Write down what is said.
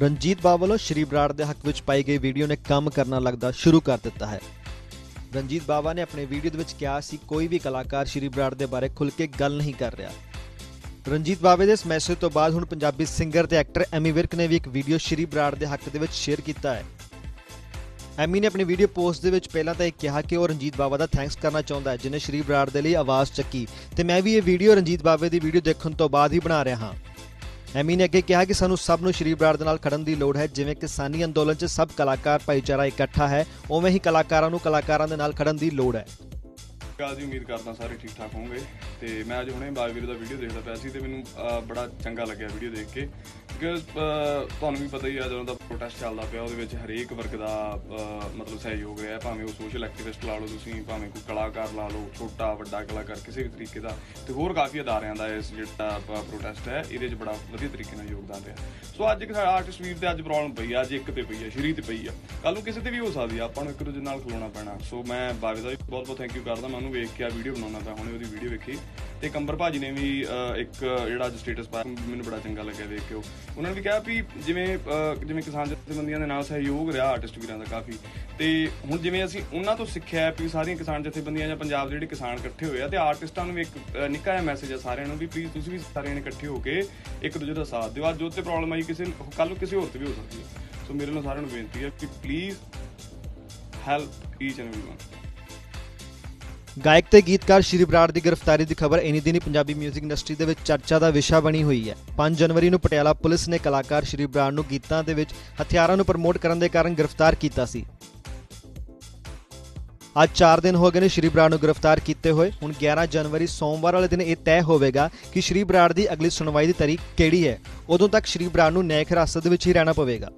ਰਣਜੀਤ ਬਾਵਾ ਵੱਲੋਂ ਸ਼੍ਰੀ ਬਰਾੜ ਦੇ ਹੱਕ ਵਿੱਚ ਪਾਈ ਗਈ ਵੀਡੀਓ ਨੇ ਕੰਮ ਕਰਨਾ ਲੱਗਦਾ ਸ਼ੁਰੂ ਕਰ ਦਿੱਤਾ ਹੈ। ਰਣਜੀਤ ਬਾਵਾ ਨੇ ਆਪਣੇ ਵੀਡੀਓ ਦੇ ਵਿੱਚ ਕਿਹਾ ਸੀ, ਕੋਈ ਵੀ ਕਲਾਕਾਰ ਸ਼੍ਰੀ ਬਰਾੜ ਦੇ ਬਾਰੇ ਖੁੱਲ੍ਹ ਕੇ ਗੱਲ ਨਹੀਂ ਕਰ ਰਿਹਾ। ਰਣਜੀਤ ਬਾਵੇ ਦੇ ਇਸ ਮੈਸੇਜ ਤੋਂ ਬਾਅਦ ਹੁਣ ਪੰਜਾਬੀ ਸਿੰਗਰ ਤੇ ਐਕਟਰ ਐਮੀ ਵਿਰਕ ਨੇ ਵੀ ਇੱਕ ਵੀਡੀਓ ਸ਼੍ਰੀ ਬਰਾੜ ਦੇ ਹੱਕ ਦੇ ਵਿੱਚ ਸ਼ੇਅਰ ਕੀਤਾ ਹੈ। ਐਮੀ ਨੇ ਆਪਣੀ ਵੀਡੀਓ ਪੋਸਟ ਦੇ ਵਿੱਚ ਪਹਿਲਾਂ ਤਾਂ ਇਹ ਕਿਹਾ ਕਿ ਉਹ ਰਣਜੀਤ ਬਾਵਾ ਦਾ ਥੈਂਕਸ ਕਰਨਾ ਚਾਹੁੰਦਾ ਹੈ, ਜਿਨੇ ਸ਼੍ਰੀ ਬਰਾੜ ਦੇ ਲਈ ਆਵਾਜ਼ ਚੱਕੀ। ਤੇ ਮੈਂ ਵੀ ਇਹ ਵੀਡੀਓ ਰਣਜੀਤ ਬਾਵੇ ਦੀ ਵੀਡੀਓ ਦੇਖਣ ਤੋਂ ਬਾਅਦ ਹੀ ਬਣਾ ਰਿਹਾ ਹਾਂ। ਐਮੀ ਨੇ ਅੱਗੇ ਕਿਹਾ ਕਿ ਸਾਨੂੰ ਸਭ ਨੂੰ ਸ਼੍ਰੀ ਬਰਾੜ ਦੇ ਨਾਲ ਖੜਨ ਦੀ ਲੋੜ ਹੈ, ਜਿਵੇਂ ਕਿਸਾਨੀ ਅੰਦੋਲਨ 'ਚ ਸਭ ਕਲਾਕਾਰ ਭਾਈਚਾਰਾ ਇਕੱਠਾ ਹੈ, ਉਵੇਂ ਹੀ ਕਲਾਕਾਰਾਂ ਨੂੰ ਕਲਾਕਾਰਾਂ ਦੇ ਨਾਲ ਖੜਨ ਦੀ ਲੋੜ ਹੈ। ਕਾਲ ਦੀ ਉਮੀਦ ਕਰਦਾ ਸਾਰੇ ਠੀਕ ਠਾਕ ਹੋਵੋਗੇ। ਤੇ ਮੈਂ ਅੱਜ ਹੁਣੇ ਬਾਜਵੀਰ ਦਾ ਵੀਡੀਓ ਦੇਖਦਾ ਪਿਆ ਸੀ ਤੇ ਮੈਨੂੰ ਬੜਾ ਚੰਗਾ ਲੱਗਿਆ ਵੀਡੀਓ ਦੇਖ ਕੇ। ਕਿ ਤੁਹਾਨੂੰ ਵੀ ਪਤਾ ਹੀ ਆ, ਜਦੋਂ ਦਾ ਪ੍ਰੋਟੈਸਟ ਚੱਲਦਾ ਪਿਆ, ਉਹਦੇ ਵਿੱਚ ਹਰੇਕ ਵਰਗ ਦਾ ਮਤਲਬ ਸਹਿਯੋਗ ਰਿਹਾ, ਭਾਵੇਂ ਉਹ ਸੋਸ਼ਲ ਐਕਟਿਵਿਸਟ ਲਾ ਲਓ ਤੁਸੀਂ, ਭਾਵੇਂ ਕੋਈ ਕਲਾਕਾਰ ਲਾ ਲਓ, ਛੋਟਾ, ਵੱਡਾ ਕਲਾਕਾਰ, ਕਿਸੇ ਵੀ ਤਰੀਕੇ ਦਾ, ਤੇ ਹੋਰ ਕਾਫੀ ਅਦਾਰਿਆਂ ਦਾ ਇਸ ਜਿਹੜਾ ਪ੍ਰੋਟੈਸਟ ਹੈ, ਇਹਦੇ 'ਚ ਬੜਾ ਵਧੀਆ ਤਰੀਕੇ ਨਾਲ ਯੋਗਦਾਨ ਰਿਹਾ। ਸੋ ਅੱਜ ਇੱਕ ਆਰਟਿਸਟ ਵੀਰ ਤੇ ਅੱਜ ਪ੍ਰੋਬਲਮ ਪਈ ਆ, ਅੱਜ ਇੱਕ ਤੇ ਪਈ ਆ, ਸ਼੍ਰੀ ਤੇ ਪਈ ਆ। ਕੱਲ ਨੂੰ ਕਿਸੇ ਤੇ ਵੀ ਹੋ ਸਕਦੀ ਆ, ਆਪਾਂ ਨੂੰ ਇੱਕ ਦੂਜੇ ਨਾਲ ਖਲੋਣਾ ਪੈਣਾ। ਸੋ ਮੈਂ ਬਾਵੇ ਦਾ ਵੀ ਬਹੁਤ ਬਹੁਤ ਥੈਂਕ ਯੂ ਕਰਦਾ, ਮੈਂ ਉਹਨੂੰ ਵੇਖ ਕੇ ਆ ਵੀਡੀਓ ਬਣਾਉਣਾ ਪਿਆ, ਹੁਣੇ ਉਹਦੀ ਵੀਡੀਓ ਵੇਖੀ। ਤੇ ਕੰਬਰ ਭਾਜੀ ਨੇ ਵੀ ਇੱਕ, ਜਿਹੜਾ ਅੱਜ ਸਟੇਟਸ ਪਾਇਆ। ਮੈਨੂੰ ਬੜਾ ਚੰਗਾ ਲੱਗਿਆ ਵੇਖ ਕੇ ਉਹਨਾਂ ਨੇ ਵੀ ਕਿਹਾ ਵੀ ਜਿਵੇਂ ਜਿਵੇਂ ਕਿਸਾਨ ਜਥੇਬੰਦੀਆਂ ਦੇ ਨਾਲ ਸਹਿਯੋਗ ਰਿਹਾ ਆਰਟਿਸਟ ਵੀਰਾਂ ਦਾ ਕਾਫੀ। ਤੇ ਹੁਣ ਜਿਵੇਂ ਅਸੀਂ ਉਹਨਾਂ ਤੋਂ ਸਿੱਖਿਆ ਵੀ ਸਾਰੀਆਂ ਕਿਸਾਨ ਜਥੇਬੰਦੀਆਂ ਜਾਂ ਪੰਜਾਬ ਦੇ ਜਿਹੜੇ ਕਿਸਾਨ ਇਕੱਠੇ ਹੋਏ ਆ ਤੇ ਆਰਟਿਸਟਾਂ ਨੂੰ ਵੀ ਇੱਕ ਨਿੱਕਾ ਜਿਹਾ ਮੈਸੇਜ ਆ ਸਾਰਿਆਂ ਨੂੰ ਵੀ ਪਲੀਜ਼ ਤੁਸੀਂ ਵੀ ਸਾਰਿਆਂ ਨੇ ਇਕੱਠੇ ਹੋ ਕੇ ਇੱਕ ਦੂਜੇ ਦਾ ਸਾਥ ਦਿਓ। ਅੱਜ ਜੋ ਤੇ ਪ੍ਰੋਬਲਮ ਆਈ ਕਿਸੇ ਕੱਲ ਨੂੰ ਕਿਸੇ ਹੋਰ ਤੇ ਵੀ ਹੋ ਸਕਦੀ ਹੈ। ਸੋ ਮੇਰੇ ਨਾਲ ਸਾਰਿਆਂ ਨੂੰ ਬੇਨਤੀ ਹੈ ਕਿ please help each and everyone ਗਾਇਕ ਤੇ ਗੀਤਕਾਰ ਸ਼੍ਰੀ ਬਰਾੜ ਦੀ ਗ੍ਰਿਫਤਾਰੀ ਦੀ ਖਬਰ ਇਨੀ ਦਿਨੀ ਪੰਜਾਬੀ 뮤직 ਇੰਡਸਟਰੀ ਦੇ ਵਿੱਚ ਚਰਚਾ ਦਾ ਵਿਸ਼ਾ ਬਣੀ ਹੋਈ ਹੈ। 5 ਜਨਵਰੀ ਨੂੰ ਪਟਿਆਲਾ ਪੁਲਿਸ ਨੇ ਕਲਾਕਾਰ ਸ਼੍ਰੀ ਬਰਾੜ ਨੂੰ ਗੀਤਾਂ ਦੇ ਵਿੱਚ ਹਥਿਆਰਾਂ ਨੂੰ ਪ੍ਰਮੋਟ ਕਰਨ ਦੇ ਕਾਰਨ ਗ੍ਰਿਫਤਾਰ ਕੀਤਾ ਸੀ। ਅੱਜ 4 ਦਿਨ ਹੋ ਗਏ ਨੇ ਸ਼੍ਰੀ ਬਰਾੜ ਨੂੰ ਗ੍ਰਿਫਤਾਰ ਕੀਤੇ ਹੋਏ। ਹੁਣ 11 ਜਨਵਰੀ ਸੋਮਵਾਰ ਵਾਲੇ ਦਿਨ ਇਹ ਤੈਅ ਹੋਵੇਗਾ ਕਿ ਸ਼੍ਰੀ ਬਰਾੜ ਦੀ ਅਗਲੀ ਸੁਣਵਾਈ ਦੀ ਤਾਰੀਖ ਕਿਹੜੀ ਹੈ। ਉਦੋਂ ਤੱਕ ਸ਼੍ਰੀ ਬਰਾੜ ਨੂੰ ਨਿਆਇਕ ਹਿਰਾਸਤ ਦੇ ਵਿੱਚ ਹੀ ਰਹਿਣਾ ਪਵੇਗਾ।